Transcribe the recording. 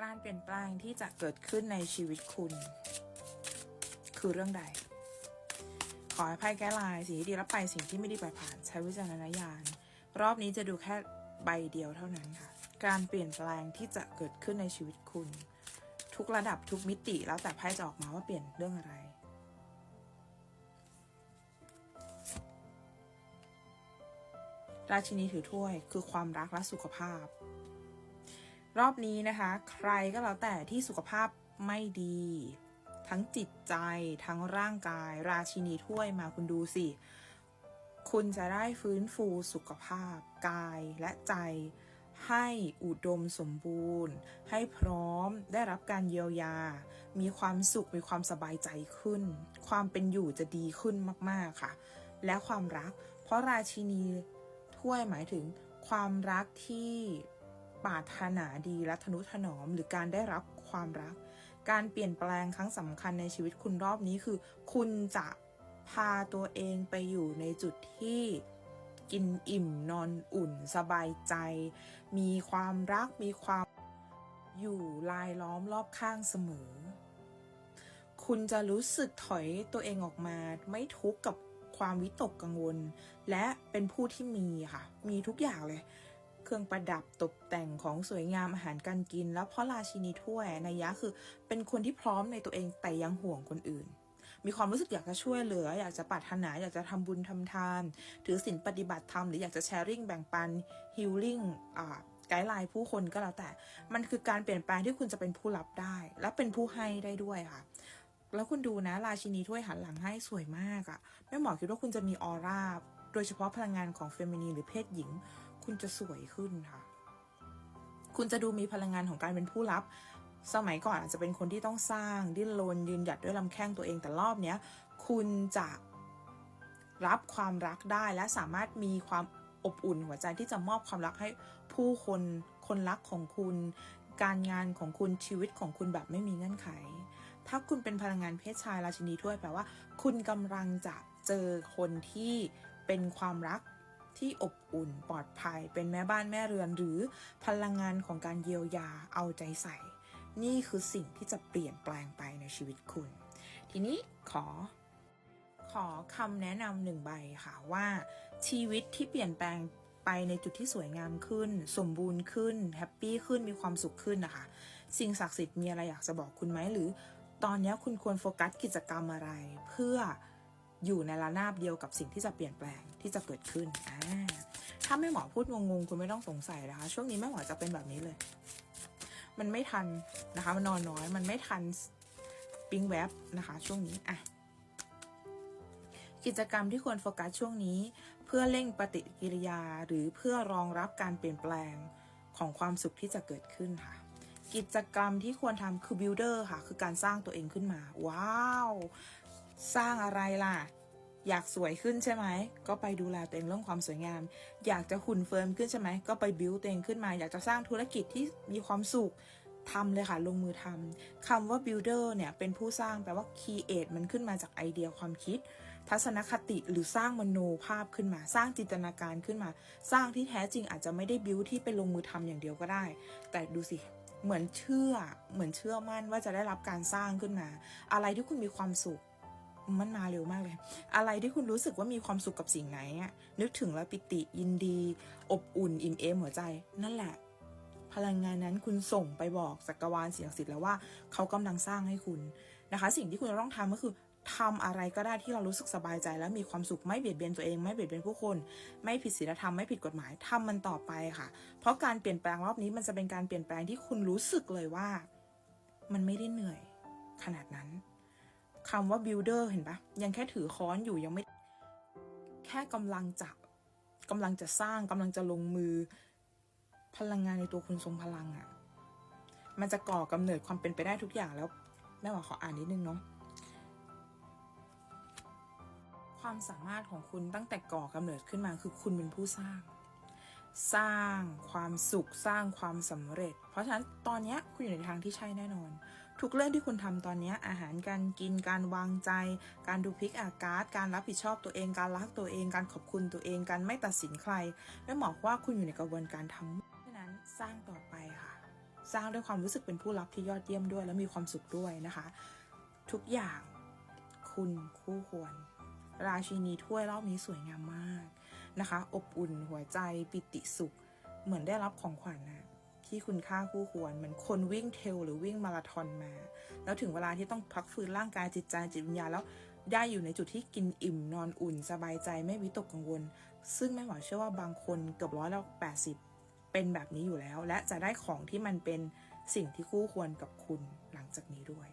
การเปลี่ยนแปลงที่จะเกิดขึ้นในชีวิตคุณ คือเรื่องใด ขอให้ไพ่แก้ลายสิ่งที่ดีรับไปสิ่งที่ไม่ดีปล่อยผ่าน ใช้วิจารณญาณ รอบนี้จะดูแค่ใบเดียวเท่านั้นค่ะ การเปลี่ยนแปลงที่จะเกิดขึ้นในชีวิตคุณ ทุกระดับทุกมิติแล้วแต่ไพ่จะออกมาว่าเปลี่ยนเรื่องอะไรราชินีถือถ้วยคือความรักและสุขภาพ รอบนี้นะคะ ใครก็แล้วแต่ที่สุขภาพไม่ดี ทั้งจิตใจทั้งร่างกาย ราชินีถ้วยมาคุณดูสิ คุณจะได้ฟื้นฟูสุขภาพ กายและใจ ให้อุดมสมบูรณ์ ให้พร้อมได้รับการเยียวยา มีความสุขมีความสบายใจขึ้น ความเป็นอยู่จะดีขึ้นมากๆค่ะ และความรัก เพราะราชินีถ้วยหมายถึงความรักที่ ปรารถนาดีและทนุถนอมหรือการได้รับความรัก การเปลี่ยนแปลงครั้งสำคัญในชีวิตคุณรอบนี้คือ คุณจะพาตัวเองไปอยู่ในจุดที่กินอิ่มนอนอุ่นสบายใจ มีความรักมีความอยู่ลายล้อมรอบข้างเสมอ คุณจะรู้สึกถอยตัวเองออกมา ไม่ทุกข์กับความวิตกกังวล และเป็นผู้ที่มีค่ะ มีทุกอย่างเลย เครื่องประดับตกแต่งของสวยงามอาหารการกิน แล้วเพราะราชินีถ้วยในยยะคือ เป็นคนที่พร้อมในตัวเองแต่ยังห่วงคนอื่น มีความรู้สึกอยากจะช่วยเหลือ อยากจะปรารถนาอยากจะทำบุญทำทาน ถือศีลปฏิบัติธรรมหรืออยากจะแชร์ริ่งแบ่งปันฮิลลิ่งอ่าไกด์ไลน์ผู้คนก็แล้วแต่ มันคือการเปลี่ยนแปลงที่คุณจะเป็นผู้รับได้ และเป็นผู้ให้ได้ด้วยค่ะ แล้วคุณดูนะราชินีถ้วยหันหลังให้สวยมากอะแม่หมอคิดว่าคุณจะมีออร่า ดยเฉพาะพลังงานของเฟมินีนหรือเพศหญิง คุณจะสวยขึ้นค่ะ คุณจะดูมีพลังงานของการเป็นผู้รับ สมัยก่อนอาจจะเป็นคนที่ต้องสร้าง ดิ้นรนยืนหยัดด้วยลำแข้งตัวเองแต่รอบเนี้ย คุณจะรับความรักได้และสามารถมีความอบอุ่นหัวใจที่จะมอบความรักให้ผู้คนคนรักของคุณ การงานของคุณชีวิตของคุณแบบไม่มีเงื่อนไข ถ้าคุณเป็นพลังงานเพศชายราชินีถ้วยแปลว่า คุณกำลังจะเจอคนที่ เป็นความรักที่อบอุ่นปลอดภัย เป็นแม่บ้านแม่เรือนหรือพลังงานของการเยียวยาเอาใจใส่ นี่คือสิ่งที่จะเปลี่ยนแปลงไปในชีวิตคุณ ทีนี้ขอ ขอคำแนะนำหนึ่งใบค่ะว่าชีวิตที่เปลี่ยนแปลงไปในจุดที่สวยงามขึ้น สมบูรณ์ขึ้นแฮปปี้ขึ้นมีความสุขขึ้นนะคะ สิ่งศักดิ์สิทธิ์มีอะไรอยากจะบอกคุณไหมหรือ ตอนนี้คุณควรโฟกัสกิจกรรมอะไรเพื่อ อยู่ในระนาบเดียวกับสิ่งที่จะเปลี่ยนแปลงที่จะเกิดขึ้นอ่าถ้าแม่หมอพูดงงๆคุณไม่ต้องสงสัยนะคะ ช่วงนี้แม่หมอจะเป็นแบบนี้เลย มันไม่ทันนะคะ มันนอนน้อย มันไม่ทันปิ้งแวบนะคะ ช่วงนี้อะกิจกรรมที่ควรโฟกัสช่วงนี้ เพื่อเร่งปฏิกิริยาหรือเพื่อรองรับการเปลี่ยนแปลงของความสุขที่จะเกิดขึ้นค่ะ กิจกรรมที่ควรทำคือ builder ค่ะ คือการสร้างตัวเองขึ้นมา ว้าว สร้างอะไรล่ะ อยากสวยขึ้นใช่ไหม ก็ไปดูแลตัวเองเรื่องความสวยงาม อยากจะหุ่นเฟิร์มขึ้นใช่ไหม ก็ไปบิวตัวเองขึ้นมา อยากจะสร้างธุรกิจที่มีความสุขทำเลยค่ะลงมือทำคำว่า builder เนี่ยเป็นผู้สร้างแปลว่า create มันขึ้นมาจากไอเดียความคิด ทัศนคติหรือสร้างมโนภาพขึ้นมา สร้างจินตนาการขึ้นมา สร้างที่แท้จริงอาจจะไม่ได้บิวที่ไปลงมือทำอย่างเดียวก็ได้ แต่ดูสิเหมือนเชื่อเหมือนเชื่อมั่นว่าจะได้รับการสร้างขึ้นมา อะไรที่คุณมีความสุข มันมาเร็วมากเลย อะไรที่คุณรู้สึกว่ามีความสุขกับสิ่งไหนอะนึกถึงแล้วปิติยินดี อบอุ่นอิ่มเอมหัวใจ นั่นแหละ พลังงานนั้นคุณส่งไปบอกจักรวาลเสียงสิทธิ์แล้วว่าเขากำลังสร้างให้คุณนะคะ สิ่งที่คุณจะต้องทำก็คือทำอะไรก็ได้ที่เรารู้สึกสบายใจ และมีความสุขไม่เบียดเบียนตัวเองไม่เบียดเบียนผู้คน ไม่ผิดศีลธรรมไม่ผิดกฎหมายทำมันต่อไปค่ะ เพราะการเปลี่ยนแปลงรอบนี้มันจะเป็นการเปลี่ยนแปลงที่คุณรู้สึกเลยว่า มันไม่ได้เหนื่อย ขนาดนั้น คำว่า builder เห็นปะยังแค่ถือค้อนอยู่ยังไม่ แค่กำลังจะกำลังจะสร้างกำลังจะลงมือ พลังงานในตัวคุณทรงพลังอะ่ะ มันจะก่อกำเนิดความเป็นไปได้ทุกอย่างแล้วแม่หมอขออ่านนิดนึงเนาะความสามารถของคุณตั้งแต่ก่อกำเนิดขึ้นมาคือคุณเป็นผู้สร้าง สร้างความสุขสร้างความสำเร็จ เพราะฉะนั้นตอนนี้คุณอยู่ในทางที่ใช่แน่นอน ทุกเรื่องที่คุณทำตอนนี้อาหารการกินการวางใจ การดูพลิกอากาศ การรับผิดชอบตัวเอง การรักตัวเอง การขอบคุณตัวเองการไม่ตัดสินใครแม่หมอว่าคุณอยู่ในกระบวนการทั้งหมดฉะนั้นสร้างต่อไปค่ะ สร้างด้วยความรู้สึกเป็นผู้รับที่ยอดเยี่ยมด้วย และมีความสุขด้วยนะคะ ทุกอย่างคุณคู่ควร ราชินีถ้วยรอบนี้สวยงามมากนะคะ อบอุ่นหัวใจปิติสุข เหมือนได้รับของขวัญนะที่คุณค่าคู่ควรเหมือนคนวิ่งเทลหรือวิ่งมาราธอนมา แล้วถึงเวลาที่ต้องพักฟื้นร่างกายจิตใจจิตวิญญาณแล้วได้อยู่ในจุดที่กินอิ่มนอนอุ่น สบายใจไม่วิตกกังวล ซึ่งแม่หมอเชื่อว่าบางคนเกือบร้อยละแปดสิบเป็นแบบนี้อยู่แล้ว และจะได้ของที่มันเป็นสิ่งที่คู่ควรกับคุณหลังจากนี้ด้วย